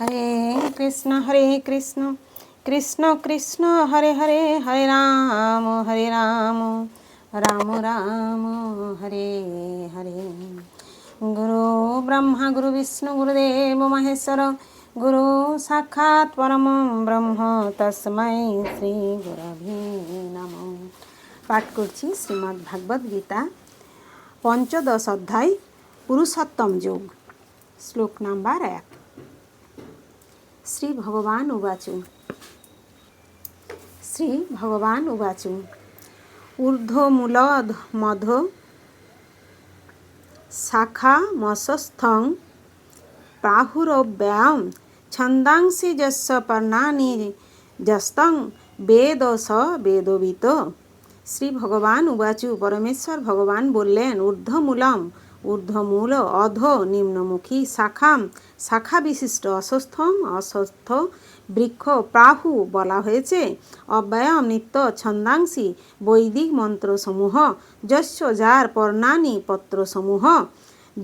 হরে কৃষ্ণ হরে কৃষ্ণ কৃষ্ণ কৃষ্ণ, হরে হরে হরে রাম হরে রাম রাম রাম, হরে হরে। গুরু ব্রহ্মা, গুরু বিষ্ণু, গুরুদেব, মহেশ্বর, গুরু সাক্ষাৎ পরম ব্রহ্ম, তস্মৈ শ্রী গুরভে নম। পাঠ করছি শ্রীমদ্ ভাগবত গীতা, পঞ্চদশ অধ্যায়, পুরুষোত্তম যোগ, শ্লোক নাম্বার এক। শ্রী ভগবান উবাচু। শ্রী ভগবান উবাচু। ঊর্ধ্বমূল মধ শাখা মসস্থং প্রাহুরব্যাম ছন্দাংসি যস্য পর্ণানি যস্তং বেদ স বেদবিত। শ্রী ভগবান উবাচু, পরমেশ্বর ভগবান বললেন, ঊর্ধ্বমূলম ঊর্ধ্বমূল, অধ, নিম্নমুখী, শাখাম শাখা বিশিষ্ট অস্বস্থম অস্বস্থ বৃক্ষ, প্রাহু বলা হয়েছে। অব্যয়ম নিত্য, ছন্দাংশী, বৈদিক মন্ত্রসমূহ যস্য যার পর্ণানি পত্রসমূহ।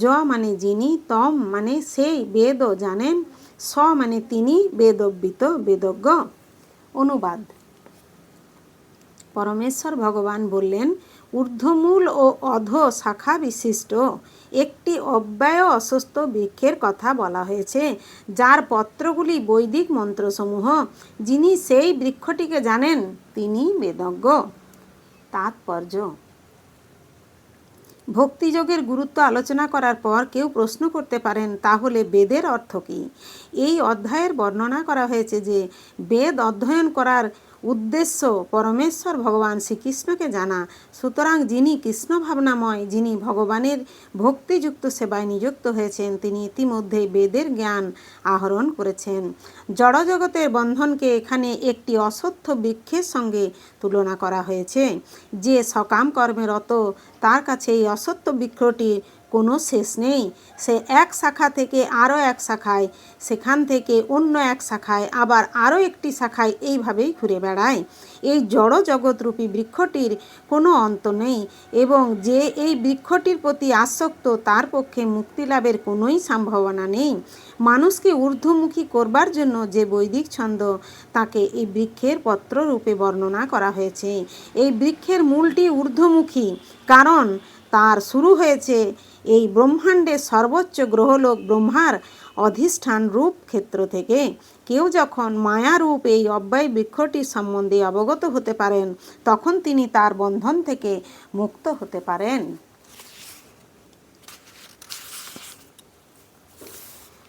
য মানে যিনি, তম মানে সেই বেদ জানেন, স মানে তিনি, বেদব্বিত, বেদজ্ঞ। অনুবাদ। পরমেশ্বর ভগবান বললেন, ঊর্ধ্বমূল ও অধ শাখা বিশিষ্ট। একটি অব্যয় অসুস্থ বৃক্ষের কথা বলা হয়েছে, যার পত্রগুলি বৈদিক মন্ত্রসমূহ। যিনি সেই বৃক্ষটিকে জানেন, তিনি বেদজ্ঞ। তাৎপর্য। ভক্তিযোগের গুরুত্ব আলোচনা করার পর কেউ প্রশ্ন করতে পারেন, তাহলে বেদের অর্থ কী? এই অধ্যায়ের বর্ণনা করা হয়েছে যে, বেদ অধ্যয়ন করার উদ্দেশ্য পরমেশ্বর ভগবান শ্রীকৃষ্ণকে জানা। সুতরাং যিনি কৃষ্ণ ভাবনাময় যিনি ভগবানের ভক্তিযুক্ত সেবায় নিযুক্ত হয়েছেন, তিনি ইতিমধ্যে বেদের জ্ঞান আহরণ করেছেন। জড়জগতের বন্ধনকে এখানে একটি অসত্য বৃক্ষের সঙ্গে তুলনা করা হয়েছে। যে সকাম কর্মে রত, তার কাছে এই অসত্য বৃক্ষটি কোনো শেষ নেই। সে এক শাখা থেকে আরও এক শাখায়, সেখান থেকে অন্য এক শাখায়, আবার আরও একটি শাখায় এইভাবেই ঘুরে বেড়ায়। এই জড় জগৎরূপী বৃক্ষটির কোনো অন্ত নেই এবং যে এই বৃক্ষটির প্রতি আসক্ত, তার পক্ষে মুক্তি লাভের কোনোই সম্ভাবনা নেই। মানুষকে ঊর্ধ্বমুখী করবার জন্য যে বৈদিক ছন্দ, তাকে এই বৃক্ষের পত্র রূপে বর্ণনা করা হয়েছে। এই বৃক্ষের মূলটি ঊর্ধ্বমুখী, কারণ তার শুরু হয়েছে এই ব্রহ্মাণ্ডের সর্বোচ্চ গ্রহলোক ব্রহ্মার অধিষ্ঠান রূপ ক্ষেত্র থেকে। কেউ যখন মায়ারূপ এই অব্যয় বৃক্ষটির সম্বন্ধে অবগত হতে পারেন, তখন তিনি তার বন্ধন থেকে মুক্ত হতে পারেন।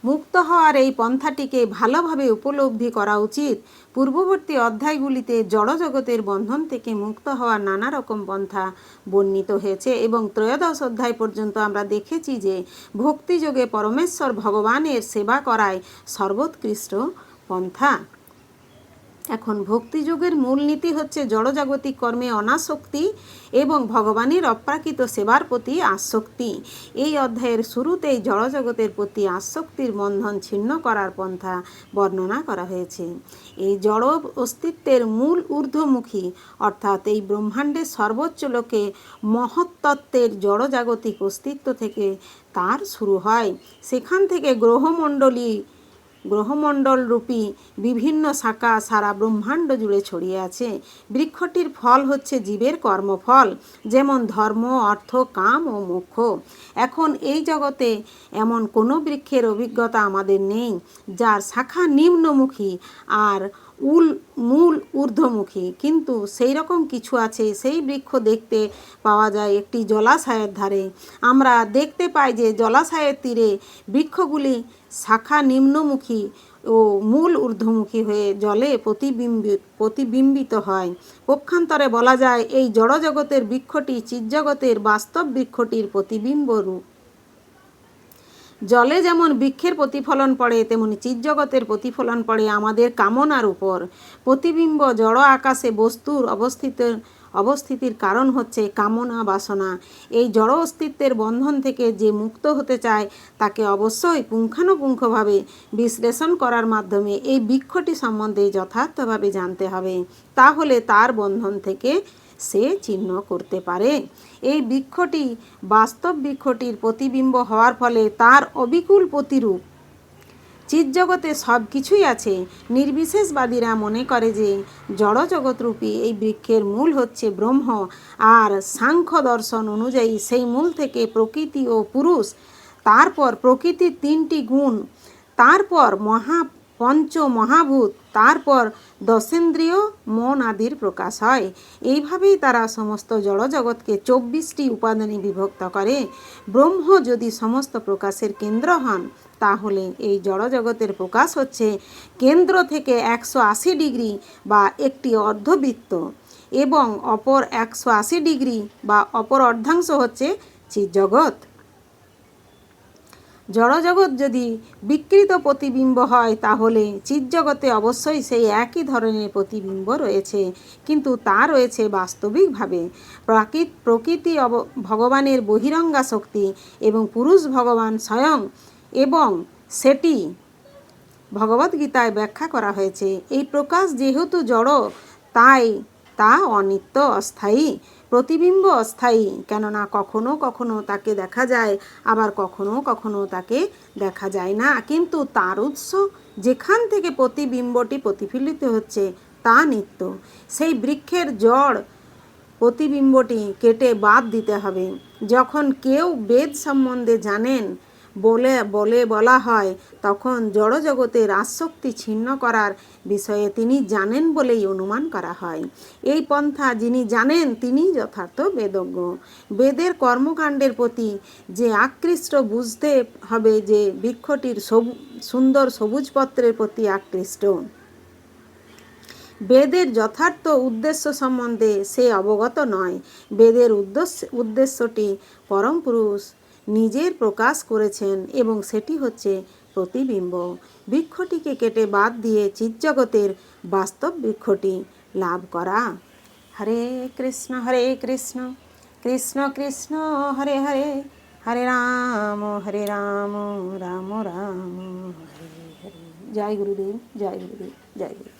মুক্ত হওয়ার এই পন্থাটিকে ভালোভাবে উপলব্ধি করা উচিত। পূর্ববর্তী অধ্যায়গুলিতে জড়জগতের বন্ধন থেকে মুক্ত হওয়ার নানা রকম পন্থা বর্ণিত হয়েছে এবং ত্রয়োদশ অধ্যায় পর্যন্ত আমরা দেখেছি যে ভক্তিযোগে পরমেশ্বর ভগবানের সেবা করায় সর্বোৎকৃষ্ট পন্থা। এখন ভক্তিযোগের মূলনীতি হচ্ছে জড়জাগতিক কর্মে অনাসক্তি এবং ভগবানের অপ্রাকৃত সেবার প্রতি আসক্তি। এই অধ্যায়ের শুরুতেই জড়জগতের প্রতি আসক্তির বন্ধন ছিন্ন করার পন্থা বর্ণনা করা হয়েছে। এই জড় অস্তিত্বের মূল ঊর্ধ্বমুখী, অর্থাৎ এই ব্রহ্মাণ্ডের সর্বোচ্চ লোকে মহত্তত্ত্বের জড়জাগতিক অস্তিত্ব থেকে তার শুরু হয়। সেখান থেকে গ্রহমণ্ডলী গ্রহমণ্ডল রূপী বিভিন্ন শাখা সারা ব্রহ্মাণ্ড জুড়ে ছড়িয়ে আছে। বৃক্ষটির ফল হচ্ছে জীবের কর্মফল, যেমন ধর্ম, অর্থ, কাম ও মোক্ষ। এখন এই জগতে এমন কোনো বৃক্ষের অভিজ্ঞতা আমাদের নেই, যার শাখা নিম্নমুখী আর উল, মূল ঊর্ধ্বমুখী। কিন্তু সেই রকম কিছু আছে, সেই বৃক্ষ দেখতে পাওয়া যায় একটি জলাশয়ের ধারে। আমরা দেখতে পাই যে জলাশয়ের তীরে বৃক্ষগুলি শাখা নিম্নমুখী ও মূল ঊর্ধ্বমুখী হয়ে জলে প্রতিবিম্বি, প্রতিবিম্বিত হয়। পক্ষান্তরে বলা যায়, এই জড়জগতের বৃক্ষটি চিৎজগতের বাস্তব বৃক্ষটির প্রতিবিম্ব রূপ। জলে যেমন বৃক্ষের প্রতিফলন পড়ে, তেমনি চিৎজগতের প্রতিফলন পড়ে আমাদের কামনার উপর। প্রতিবিম্ব জড় আকাশে বস্তুর অবস্থিত, অবস্থিতির কারণ হচ্ছে কামনা, বাসনা। এই জড় অস্তিত্বের বন্ধন থেকে যে মুক্ত হতে চায়, তাকে অবশ্যই পুঙ্খানুপুঙ্খভাবে বিশ্লেষণ করার মাধ্যমে এই বৃক্ষটি সম্বন্ধে যথার্থভাবে জানতে হবে। তাহলে তার বন্ধন থেকে সে চিহ্ন করতে পারে। এই বৃক্ষটি বাস্তব বৃক্ষটির প্রতিবিম্ব হওয়ার ফলে তার অবিকুল প্রতিরূপ। চিৎজগতে সব কিছুই আছে। নির্বিশেষবাদীরা মনে করে যে জড়জগৎরূপী এই বৃক্ষের মূল হচ্ছে ব্রহ্ম আর সাংখ্য দর্শন অনুযায়ী সেই মূল থেকে প্রকৃতি ও পুরুষ। তারপর প্রকৃতির তিনটি গুণ। তারপর মহা পঞ্চ মহাভূত তারপর দশেন্দ্রিয় মন আদির প্রকাশ হয়। এইভাবেই তারা সমস্ত জড়জগৎকে চব্বিশটি উপাদানে বিভক্ত করে। ব্রহ্ম যদি সমস্ত প্রকাশের কেন্দ্র হন, তাহলে এই জড়জগতের প্রকাশ হচ্ছে কেন্দ্র থেকে একশো আশি ডিগ্রি বা একটি অর্ধবৃত্ত এবং অপর একশো আশি ডিগ্রি বা অপর অর্ধাংশ হচ্ছে চিৎজগৎ জড়জগৎ যদি বিকৃত প্রতিবিম্ব হয়, তাহলে চিৎজগতে অবশ্যই সেই একই ধরনের প্রতিবিম্ব রয়েছে। কিন্তু তা রয়েছে বাস্তবিকভাবে। প্রাকৃত, প্রকৃতি অব, ভগবানের বহিরঙ্গা শক্তি এবং পুরুষ ভগবান স্বয়ং এবং সেটি ভগবদ্গীতায় ব্যাখ্যা করা হয়েছে। এই প্রকাশ যেহেতু জড়, তাই তা অনিত্য অস্থায়ী, প্রতিবিম্ব অস্থায়ী। কেননা কখনো কখনো তাকে দেখা যায়, আবার কখনো কখনো তাকে দেখা যায় না। কিন্তু তার উৎস, যেখান থেকে প্রতিবিম্বটি প্রতিফলিত হচ্ছে, তা নিত্য। সেই বৃক্ষের জড় প্রতিবিম্বটি কেটে বাদ দিতে হবে। যখন কেউ বেদ সম্বন্ধে জানেন বলে বলে বলা হয়, তখন জড়জগতের আসক্তি ছিন্ন করার বিষয়ে তিনি জানেন বলেই অনুমান করা হয়। এই পন্থা যিনি জানেন, তিনি যথার্থ বেদজ্ঞ। বেদের কর্মকাণ্ডের প্রতি যে আকৃষ্ট বুঝতে হবে যে বৃক্ষটির সবু, সুন্দর সবুজপত্রের প্রতি আকৃষ্ট। বেদের যথার্থ উদ্দেশ্য সম্বন্ধে সে অবগত নয়। বেদের উদ্দেশ্য, উদ্দেশ্যটি পরম পুরুষ নিজের প্রকাশ করেছেন এবং সেটি হচ্ছে প্রতিবিম্ব। বৃক্ষটিকে কেটে বাদ দিয়ে চিৎজগতের বাস্তব বৃক্ষটি লাভ করা। হরে কৃষ্ণ হরে কৃষ্ণ কৃষ্ণ কৃষ্ণ, হরে হরে হরে রাম হরে রাম রাম রাম, হরে হরে। জয় গুরুদেব জয় গুরুদেব জয় গুরুদেব।